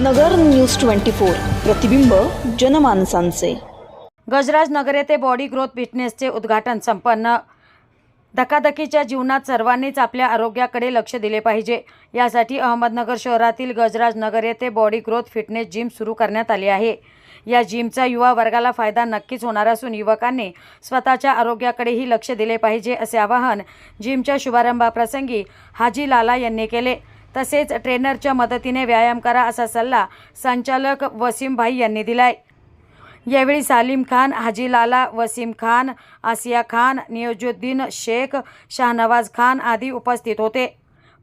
नगर news twenty four प्रतिबिंब जनमानसांचे. गजराज नगर येथे body growth फिटनेसचे उद्घाटन संपन्न. धकाधकीच्या जीवनात सर्वांनीच आपल्या आरोग्याकडे लक्ष दिले पाहिजे. यासाठी अहमदनगर शहरातील गजराज नगर येथे बॉडी ग्रोथ फिटनेस जिम सुरू करण्यात आली आहे. या जिमचा युवा वर्गाला फायदा नक्कीच होणार असून युवकांनी स्वतःच्या आरोग्याकडेही लक्ष दिले पाहिजे असे आवाहन जिमच्या शुभारंभाप्रसंगी हाजी लाला यांनी केले. तसेच ट्रेनरच्या मदतीने व्यायाम करा असा सल्ला संचालक वसीम भाई यांनी दिलाय. यावेळी सालीम खान हाजी लाला वसीम खान आसिया खान नियोजुद्दीन शेख शाहनवाज खान आदी उपस्थित होते.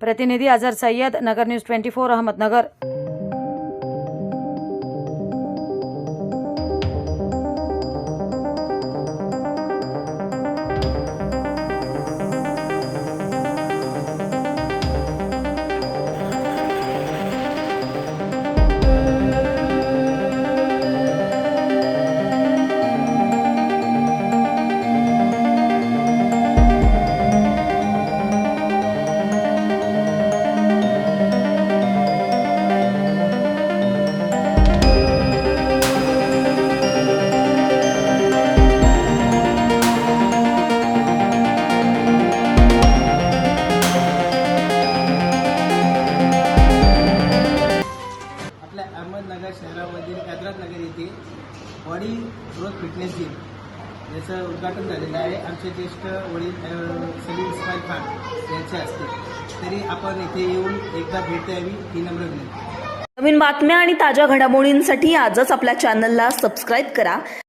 प्रतिनिधी Azhar Sayyad Nagar news twenty four Ahmednagar. Ahmednagar शहरामधील कैदरात नगर येथे बॉडी ग्रोथ फिटनेस जिम याचं उद्घाटन झालेलं आहे. आमचे ज्येष्ठ वडील सलीम इस्माईल खान यांचे असते तरी आपण इथे येऊन एकदा भेट द्यावी ही नम्र विनंती. नवीन बातम्या आणि ताज्या घडामोडींसाठी आजच आपल्या चॅनलला सबस्क्राईब करा.